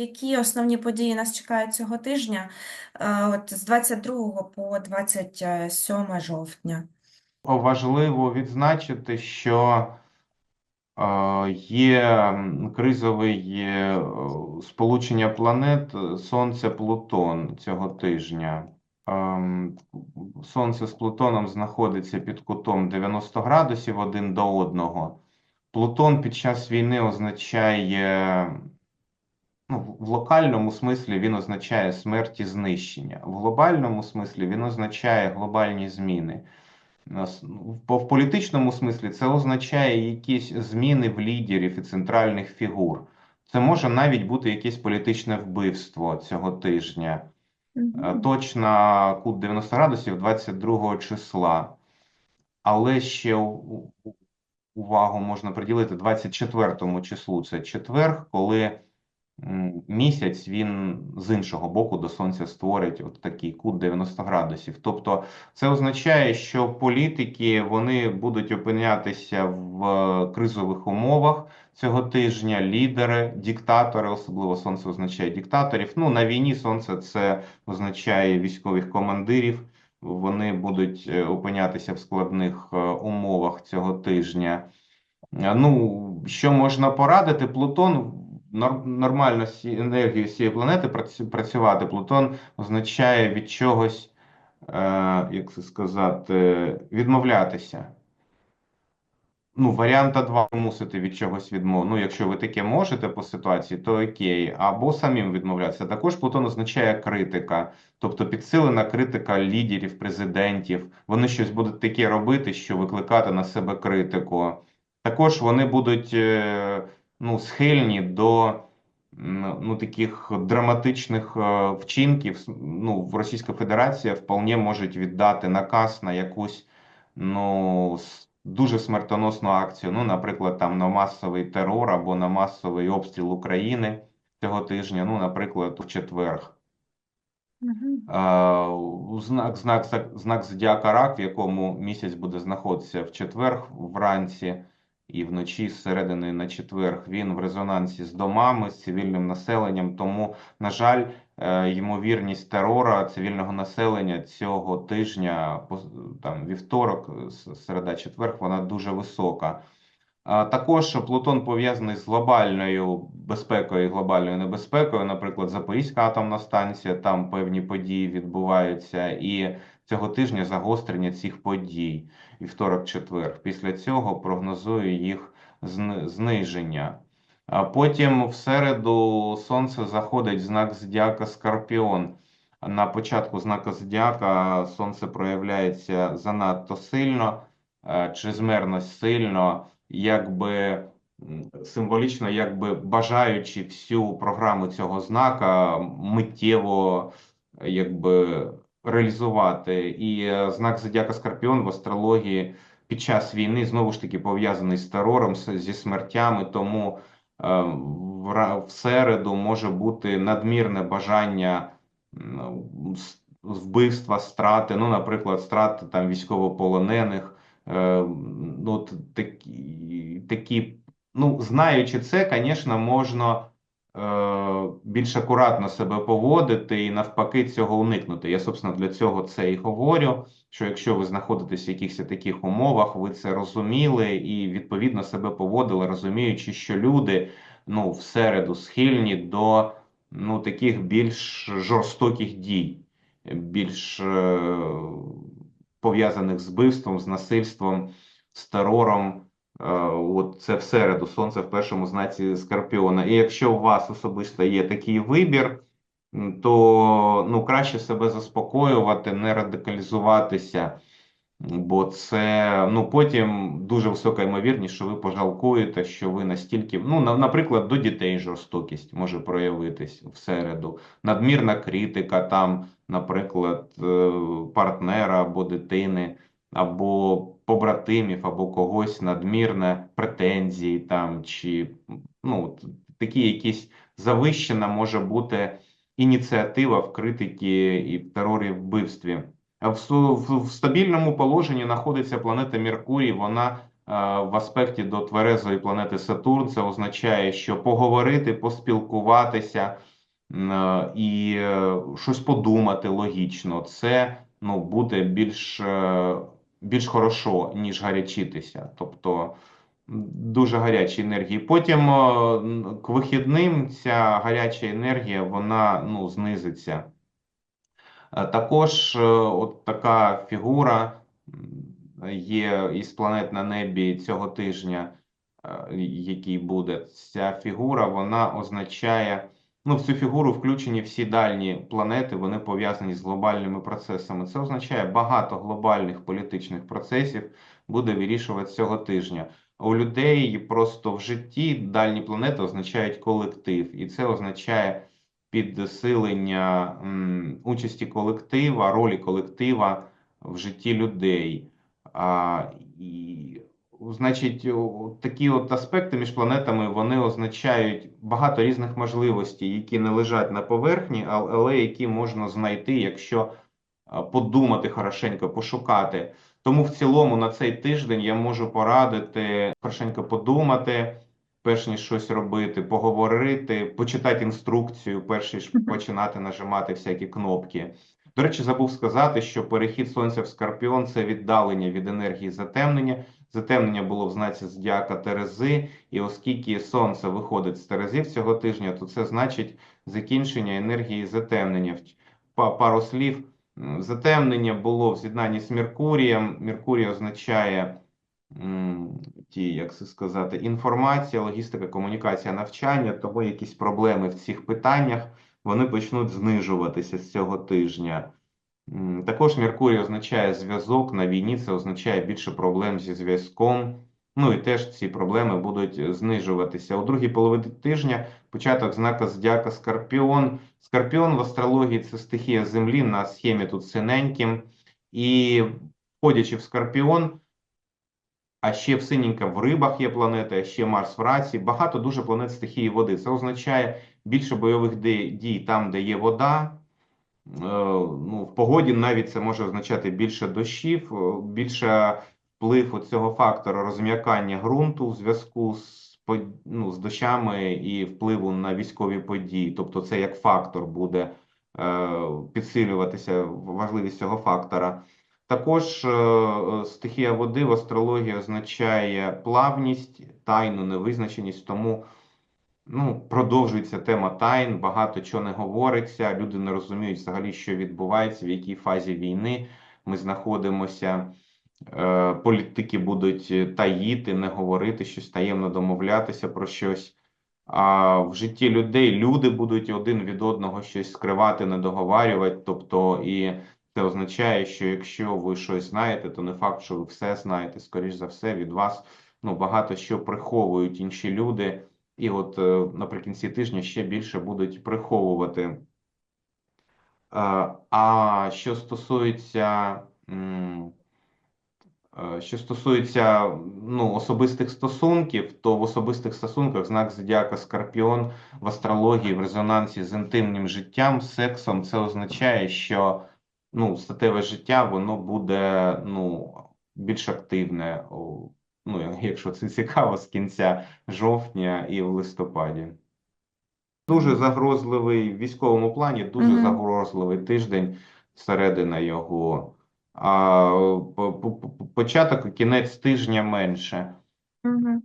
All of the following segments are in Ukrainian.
які основні події нас чекають цього тижня, е, от з 22 по 27 жовтня? Важливо відзначити, що е, є кризовий е, сполучення планет Сонце-Плутон цього тижня. Ем, Сонце з Плутоном знаходиться під кутом 90 градусів один до одного. Плутон під час війни означає, ну, в локальному смислі він означає смерть і знищення. В глобальному смислі він означає глобальні зміни. Ну, В політичному смислі це означає якісь зміни в лідерів і центральних фігур. Це може навіть бути якесь політичне вбивство цього тижня. Е, Точно кут 90 градусів 22 числа. Але ще увагу можна приділити 24 числу. Це четверг, коли місяць він з іншого боку до сонця створить от такий кут 90 градусів. Тобто це означає, що політики вони будуть опинятися в е, кризових умовах цього тижня. Лідери, диктатори, особливо сонце означає диктаторів. Ну на війні сонце це означає військових командирів. Вони будуть е, опинятися в складних е, умовах цього тижня. Ну, що можна порадити? Плутон нормально з цієї планети працювати. Плутон означає від чогось, е, як це сказати, відмовлятися. Ну, варіанта два мусити від чогось відмов. Ну, якщо ви таке можете по ситуації, то окей. Або самим відмовлятися. Також Плутон означає критика, тобто підсилена критика лідерів, президентів. Вони щось будуть таке робити, що викликати на себе критику. Також вони будуть е, ну, схильні до ну, таких драматичних е, вчинків. Ну, Російська Федерація вполне може віддати наказ на якусь ну, дуже смертоносну акцію. Ну, наприклад, там на масовий терор або на масовий обстріл України цього тижня, ну, наприклад, в четверг. Е, у Знак, знак, знак зодіака Рак, в якому місяць буде знаходитися в четверг вранці і вночі з середини на четверг, він в резонансі з домами, з цивільним населенням. Тому, на жаль, е, ймовірність терора цивільного населення цього тижня, там вівторок, середа, четверг, вона дуже висока. Також Плутон пов'язаний з глобальною безпекою і глобальною небезпекою. Наприклад, Запорізька атомна станція, там певні події відбуваються, і цього тижня загострення цих подій. І второк-четвер. Після цього прогнозую їх зниження. А потім в середу сонце заходить знак зодіака Скорпіон. На початку знака зодіака сонце проявляється занадто сильно, е, чрезмерно сильно якби символічно, якби бажаючи всю програму цього знака миттєво якби реалізувати. І е, знак Зодіака Скорпіон в астрології під час війни знову ж таки пов'язаний з терором, зі смертями, тому е, в, середу може бути надмірне бажання вбивства, страти, ну, наприклад, страти там військовополонених. Е, ну, такі, такі, ну, знаючи це, звісно, можна більш акуратно себе поводити і навпаки цього уникнути. Я, собственно, для цього це і говорю, що якщо ви знаходитесь в якихось таких умовах, ви це розуміли і відповідно себе поводили, розуміючи, що люди, ну, в середу схильні до, ну, таких більш жорстоких дій, більш е, пов'язаних з вбивством, з насильством, з терором. Е, От це в середу, сонце в першому знаці Скорпіона. І якщо у вас особисто є такий вибір, то ну, краще себе заспокоювати, не радикалізуватися, бо це ну, потім дуже висока ймовірність, що ви пожалкуєте, що ви настільки, ну, на- наприклад, до дітей жорстокість може проявитись в середу, надмірна критика там, наприклад, е, партнера або дитини або побратимів, або когось надмірне претензії там, чи ну, такі якісь завищена може бути ініціатива в критиці і в терорі вбивстві. В, в, в стабільному положенні знаходиться планета Меркурій, вона в аспекті до тверезої планети Сатурн. Це означає, що поговорити, поспілкуватися е, і е, щось подумати логічно. Це ну, буде більш, е, більш хорошо, ніж гарячитися. Тобто дуже гарячі енергії. Потім к вихідним ця гаряча енергія вона ну, знизиться. Е, Також е, от така фігура є із планет на небі цього тижня, е, який буде. Ця фігура вона означає, ну, в цю фігуру включені всі дальні планети, вони пов'язані з глобальними процесами. Це означає багато глобальних політичних процесів буде вирішувати цього тижня. У людей просто в житті дальні планети означають колектив, і це означає підсилення участі колектива, ролі колектива в житті людей. А, і, значить, такі от аспекти між планетами вони означають багато різних можливостей, які не лежать на поверхні, але які можна знайти, якщо подумати хорошенько, пошукати. Тому в цілому на цей тиждень я можу порадити хорошенько подумати, перш ніж щось робити, поговорити, почитати інструкцію, перш ніж починати нажимати всякі кнопки. До речі, забув сказати, що перехід Сонця в Скорпіон це віддалення від енергії затемнення. Затемнення було в знаці зодіака Терези, і оскільки Сонце виходить з Терезів цього тижня, то це значить закінчення енергії затемнення. Па- Пару слів. Затемнення було в з'єднанні з Меркурієм. Меркурій означає ті, як це сказати, інформація, логістика, комунікація, навчання, того якісь проблеми в цих питаннях вони почнуть знижуватися з цього тижня. Також Меркурій означає зв'язок на війні, це означає більше проблем зі зв'язком. Ну і теж ці проблеми будуть знижуватися. У другій половині тижня початок знака зодіака Скорпіон. Скорпіон в астрології це стихія Землі, на схемі тут синеньким. І входячи в Скорпіон, а ще в синенька в рибах є планета, а ще Марс в раці. Багато дуже планет стихії води. Це означає більше бойових дій там, де є вода. Е, Ну, в погоді навіть це може означати більше дощів, е, більше вплив цього фактора розм'якання ґрунту в зв'язку з, ну, з дощами і впливу на військові події. Тобто це як фактор буде е, підсилюватися важливість цього фактора. Також е, стихія води в астрології означає плавність, тайну, невизначеність, тому ну, продовжується тема тайн, багато чого не говориться, люди не розуміють взагалі, що відбувається, в якій фазі війни ми знаходимося. Е, Політики будуть таїти, не говорити щось таємно домовлятися про щось. А в житті людей люди будуть один від одного щось скривати, не договарювати. Тобто, і це означає, що якщо ви щось знаєте, то не факт, що ви все знаєте. Скоріш за все, від вас ну, багато що приховують інші люди. І от е, наприкінці тижня ще більше будуть приховувати. Е, А що стосується, е, що стосується ну, особистих стосунків, то в особистих стосунках знак зодіака Скорпіон в астрології в резонансі з інтимним життям, сексом, це означає, що ну, статеве життя воно буде ну, більш активне, ну, якщо це цікаво, з кінця жовтня і в листопаді. Дуже загрозливий в військовому плані, дуже Мгм. загрозливий тиждень, середина його. А по- по- по- початок і кінець тижня менше. Мгм.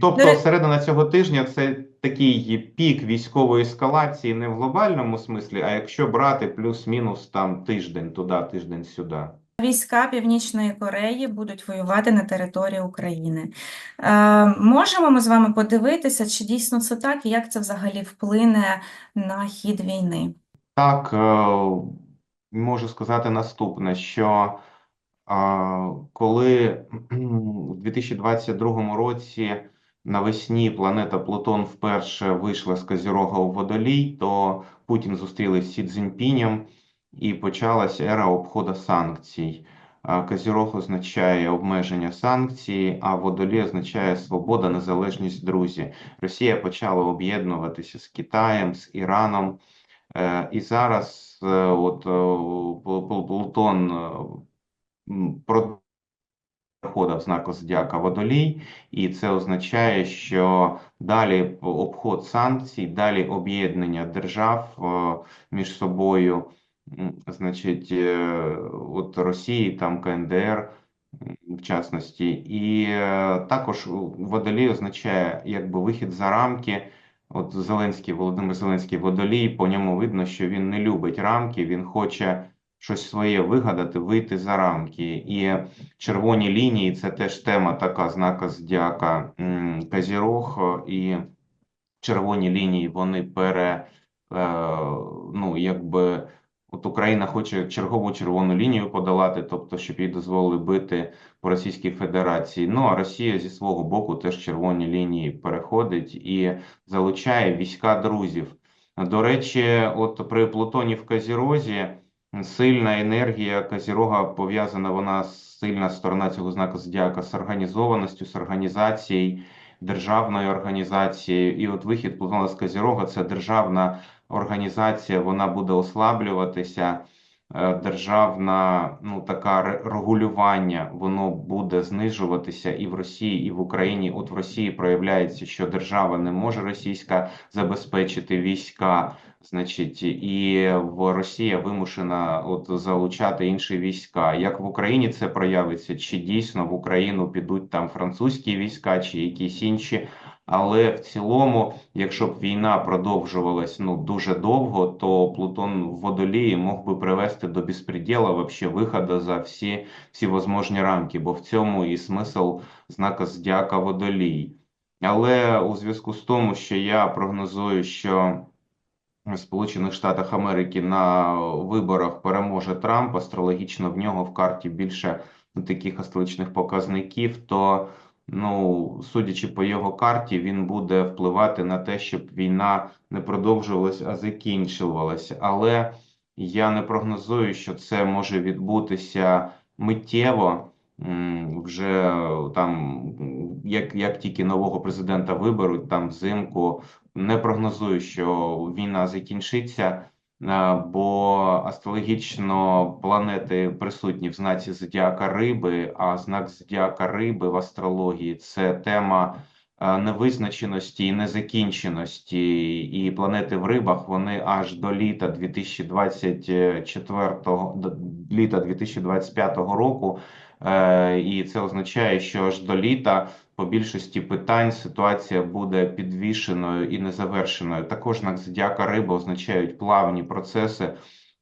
Тобто, середина цього тижня це такий пік військової ескалації не в глобальному смислі, а якщо брати плюс-мінус там тиждень туди, тиждень сюди. Війська Північної Кореї будуть воювати на території України. Е, можемо ми з вами подивитися, чи дійсно це так, і як це взагалі вплине на хід війни? Так, е, можу сказати наступне, що е, коли у 2022 році навесні планета Плутон вперше вийшла з Козірога у Водолій, то Путін зустріли з Сі Цзіньпінем і почалась ера обходу санкцій. Е, Козірог означає обмеження санкцій, а Водолій означає свобода, незалежність, друзі. Росія почала об'єднуватися з Китаєм, з Іраном. Е, І зараз е, от Пл- Пл- Плутон е, м, про переходу в знаку зодіака Водолій, і це означає, що далі обход санкцій, далі об'єднання держав між собою, значить, е, от Росії, там КНДР, в частності, і е, також Водолій означає якби вихід за рамки. От Зеленський, Володимир Зеленський Водолій, по ньому видно, що він не любить рамки, він хоче щось своє вигадати, вийти за рамки. І червоні лінії це теж тема така знака зодіака м, Козірог, і червоні лінії вони пере, е, ну, якби, от Україна хоче чергову червону лінію подолати, тобто, щоб їй дозволили бити по Російській Федерації. Ну, а Росія зі свого боку теж червоні лінії переходить і залучає війська друзів. До речі, от при Плутоні в Козірозі сильна енергія Козірога пов'язана, вона сильна сторона цього знаку зодіака з організованістю, з організацією, державною організацією. І от вихід Плутона з Козірога це державна організація, вона буде ослаблюватися. Е, Державна, ну така регулювання, воно буде знижуватися і в Росії, і в Україні. От в Росії проявляється, що держава не може російська забезпечити війська, значить, і в Росія вимушена от залучати інші війська. Як в Україні це проявиться? Чи дійсно в Україну підуть там французькі війська, чи якісь інші? Але в цілому, якщо б війна продовжувалась ну дуже довго, то Плутон в Водолії мог би привести до безпреділа, вообще виходу за всі, всі возможні рамки, бо в цьому і смисл знака зодіака Водолій. Але у зв'язку з тому, що я прогнозую, що в Сполучених Штатах Америки на виборах переможе Трамп, астрологічно в нього в карті більше таких астрологічних показників, то ну, судячи по його карті, він буде впливати на те, щоб війна не продовжувалась, а закінчувалась. Але я не прогнозую, що це може відбутися миттєво. Вже там, як, як тільки нового президента виберуть, там взимку, не прогнозую, що війна закінчиться, бо астрологічно планети присутні в знаці зодіака Риби, а знак зодіака Риби в астрології це тема е, невизначеності і незакінченості. І планети в рибах вони аж до літа 2024, до літа 2025 року. Е, І це означає, що аж до літа по більшості питань ситуація буде підвішеною і незавершеною. Також знак зодіака риби означають плавні процеси,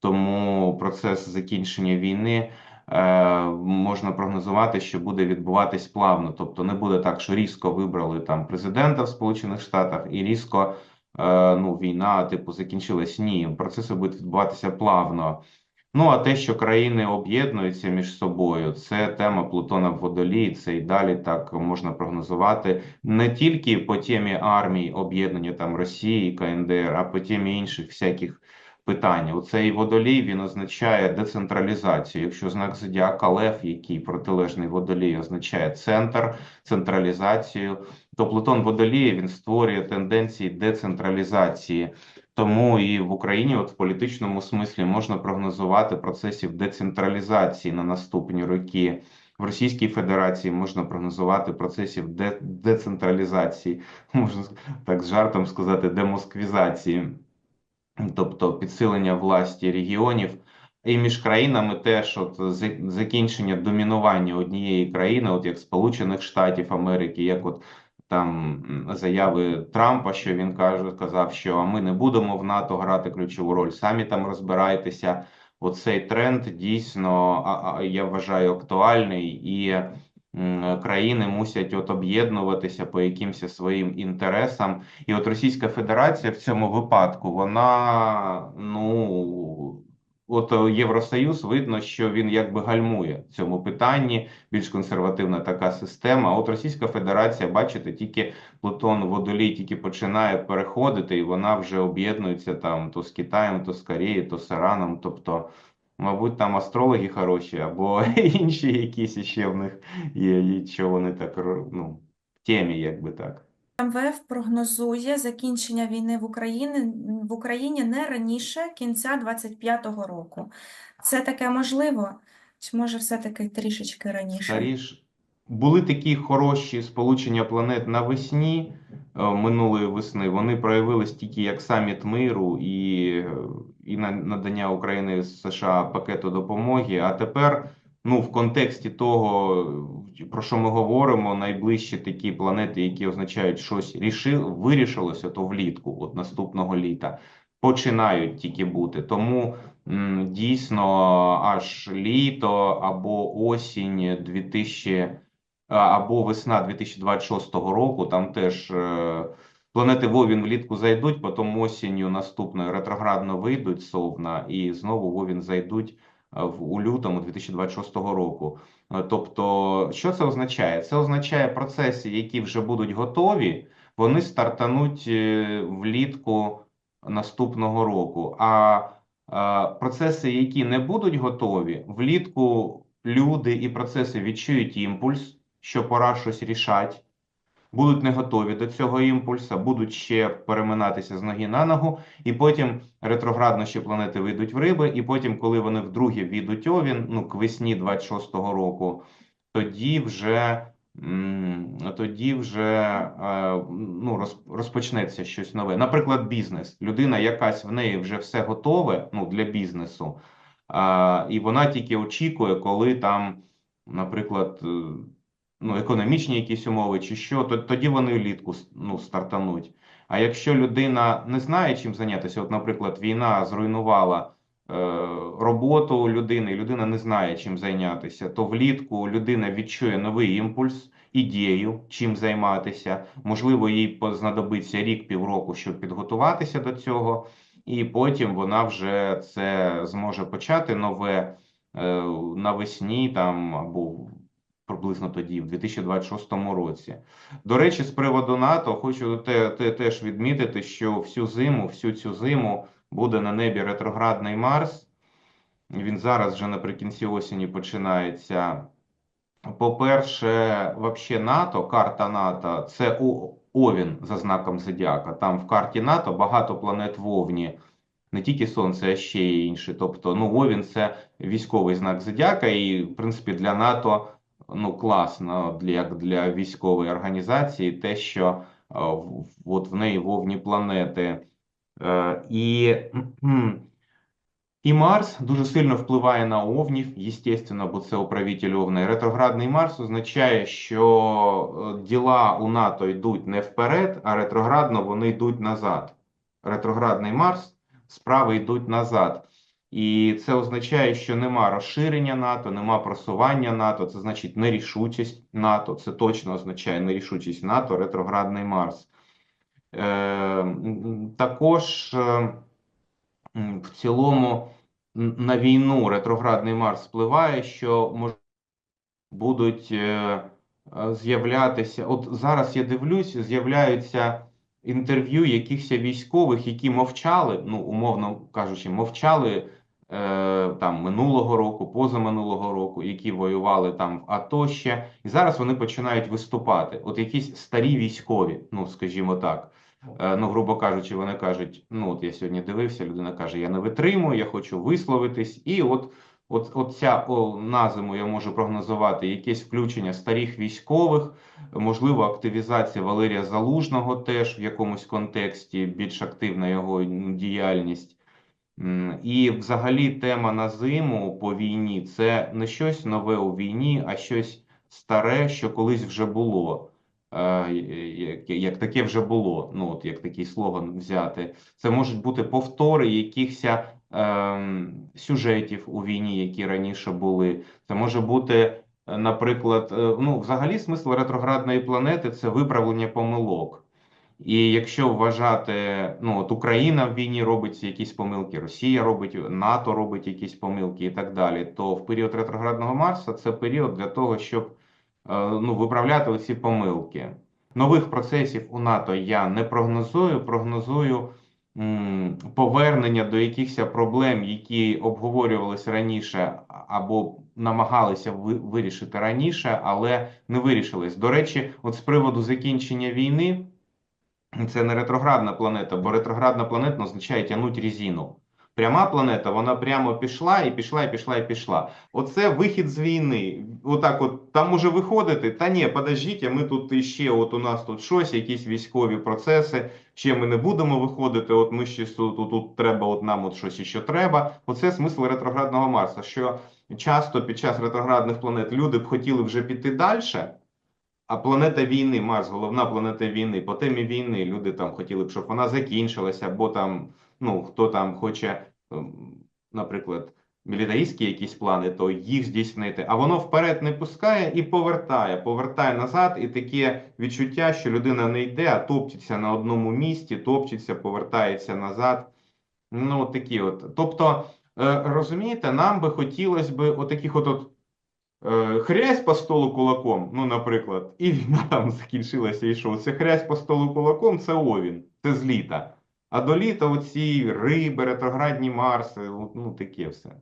тому процес закінчення війни е, можна прогнозувати, що буде відбуватись плавно. Тобто не буде так, що різко вибрали там президента в Сполучених Штатах і різко е, ну, війна, типу, закінчилась. Ні, процеси будуть відбуватися плавно. Ну, а те, що країни об'єднуються між собою, це тема Плутона в Водолії. Це і далі так можна прогнозувати не тільки по темі армії об'єднання там Росії, КНДР, а по темі інших всяких питань. Оцей водолій він означає децентралізацію. Якщо знак зодіака Лев, який протилежний водолій, означає центр, централізацію, то Плутон Водолії він створює тенденції децентралізації. Тому і в Україні, от в політичному смислі, можна прогнозувати процесів децентралізації на наступні роки. В Російській Федерації можна прогнозувати процесів де децентралізації, можна так з жартом сказати, демосквізації, тобто підсилення власті регіонів. І між країнами теж от закінчення домінування однієї країни, от як Сполучених Штатів Америки, як от там заяви Трампа, що він каже, казав, що ми не будемо в НАТО грати ключову роль, самі там розбирайтеся. Оцей тренд дійсно, я вважаю, актуальний, і країни мусять от об'єднуватися по якимось своїм інтересам. І от Російська Федерація в цьому випадку, вона, ну, от е, Євросоюз видно, що він якби гальмує в цьому питанні, більш консервативна така система. От Російська Федерація, бачите, тільки Плутон Водолій тільки починає переходити, і вона вже об'єднується там то з Китаєм, то з Кореєю, то з Іраном. Тобто, мабуть, там астрологи хороші, або інші якісь ще в них є, що вони так ну, в темі, якби так. МВФ прогнозує закінчення війни в Україні, в Україні не раніше кінця 25-го року. Це таке можливо? Чи може все-таки трішечки раніше? Скоріш, були такі хороші сполучення планет навесні е, минулої весни. Вони проявились тільки як саміт миру і, і на- надання України США пакету допомоги. А тепер, ну, в контексті того, про що ми говоримо, найближчі такі планети, які означають щось ріши, вирішилося, то влітку, от наступного літа, починають тільки бути. Тому м, дійсно аж літо або осінь 2000 а, або весна 2026 року, там теж е, планети Вовін влітку зайдуть, потім осінню наступною ретроградно вийдуть Совна, і знову Вовін зайдуть е, в у лютому 2026 року. Е, Тобто, що це означає? Це означає процеси, які вже будуть готові, вони стартануть е, влітку наступного року. А е, процеси, які не будуть готові, влітку люди і процеси відчують імпульс, що пора щось рішати, будуть не готові до цього імпульса, будуть ще переминатися з ноги на ногу, і потім ретроградно ще планети вийдуть в риби, і потім, коли вони вдруге війдуть овін, ну, к весні 26-го року, тоді вже, тоді вже е, ну, розпочнеться щось нове. Наприклад, бізнес. Людина якась в неї вже все готове ну, для бізнесу, і вона тільки очікує, коли там, наприклад, е, ну, економічні якісь умови чи що, то тоді вони влітку ну, стартануть. А якщо людина не знає, чим зайнятися, от, наприклад, війна зруйнувала е, роботу людини, людина не знає, чим зайнятися, то влітку людина відчує новий імпульс, ідею, чим займатися. Можливо, їй знадобиться рік-півроку, щоб підготуватися до цього, і потім вона вже це зможе почати нове е, навесні там або приблизно тоді, в 2026 році. До речі, з приводу НАТО, хочу те, те, теж відмітити, що всю зиму, всю цю зиму буде на небі ретроградний Марс. Він зараз вже наприкінці осені починається. По-перше, вообще НАТО, карта НАТО, це Овін за знаком Зодіака. Там в карті НАТО багато планет в Овні. Не тільки Сонце, а ще й інші. Тобто, ну, Овін це військовий знак Зодіака, і, в принципі, для НАТО ну, класно, для, як для військової організації, те, що е, от в неї вовні планети. Е, І, і Марс дуже сильно впливає на овнів, естественно, бо це управитель овна. Ретроградний Марс означає, що е, діла у НАТО йдуть не вперед, а ретроградно вони йдуть назад. Ретроградний Марс, справи йдуть назад. І це означає, що нема розширення НАТО, нема просування НАТО, це значить нерішучість НАТО, це точно означає нерішучість НАТО, ретроградний Марс. Е, також е, в цілому на війну ретроградний Марс впливає, що мож, будуть е, з'являтися. От зараз я дивлюсь, з'являються інтерв'ю якихось військових, які мовчали, ну, умовно кажучи, мовчали там минулого року, позаминулого року, які воювали там в АТО ще, і зараз вони починають виступати. От якісь старі військові, ну скажімо так. Е, Ну, грубо кажучи, вони кажуть: ну, от я сьогодні дивився, людина каже: я не витримую, я хочу висловитись, і от. От, от ця о, на зиму я можу прогнозувати якесь включення старих військових, можливо, активізація Валерія Залужного теж в якомусь контексті, більш активна його діяльність. І взагалі тема на зиму по війні це не щось нове у війні, а щось старе, що колись вже було. Е, Як, як таке вже було, ну от як такий слоган взяти. Це можуть бути повтори якихось ем, сюжетів у війні, які раніше були. Це може бути, е, наприклад, е, ну, взагалі смисл ретроградної планети це виправлення помилок. І якщо вважати, ну от Україна в війні робить якісь помилки, Росія робить, НАТО робить якісь помилки і так далі, то в період ретроградного Марса це період для того, щоб е, ну, виправляти оці помилки. Нових процесів у НАТО я не прогнозую, прогнозую повернення до якихось проблем, які обговорювалися раніше або намагалися ви- вирішити раніше, але не вирішились. До речі, от з приводу закінчення війни. Це не ретроградна планета, бо ретроградна планета означає тягнуть резину. Пряма планета, вона прямо пішла і пішла, і пішла, і пішла. Оце вихід з війни. Отак от там уже виходити, та ні, подождіть, а ми тут іще, от у нас тут щось, якісь військові процеси, ще ми не будемо виходити, от ми ще тут, тут, тут треба, от нам от щось іще треба. Оце смисл ретроградного Марса, що часто під час ретроградних планет люди б хотіли вже піти далі, а планета війни, Марс, головна планета війни, по темі війни люди там хотіли б, щоб вона закінчилася, або там, ну, хто там хоче, ем, наприклад, мілітаристські якісь плани, то їх здійснити. А воно вперед не пускає і повертає, повертає назад, і таке відчуття, що людина не йде, а топчеться на одному місці, топчеться, повертається назад. Ну, такі от. Тобто, е, розумієте, нам би хотілося би отаких от, от е, хрясь по столу кулаком, ну, наприклад, і війна там закінчилася, і що? Це хрясь по столу кулаком, це овін, це з літа. А до літа оці риби, ретроградні Марси, ну таке все.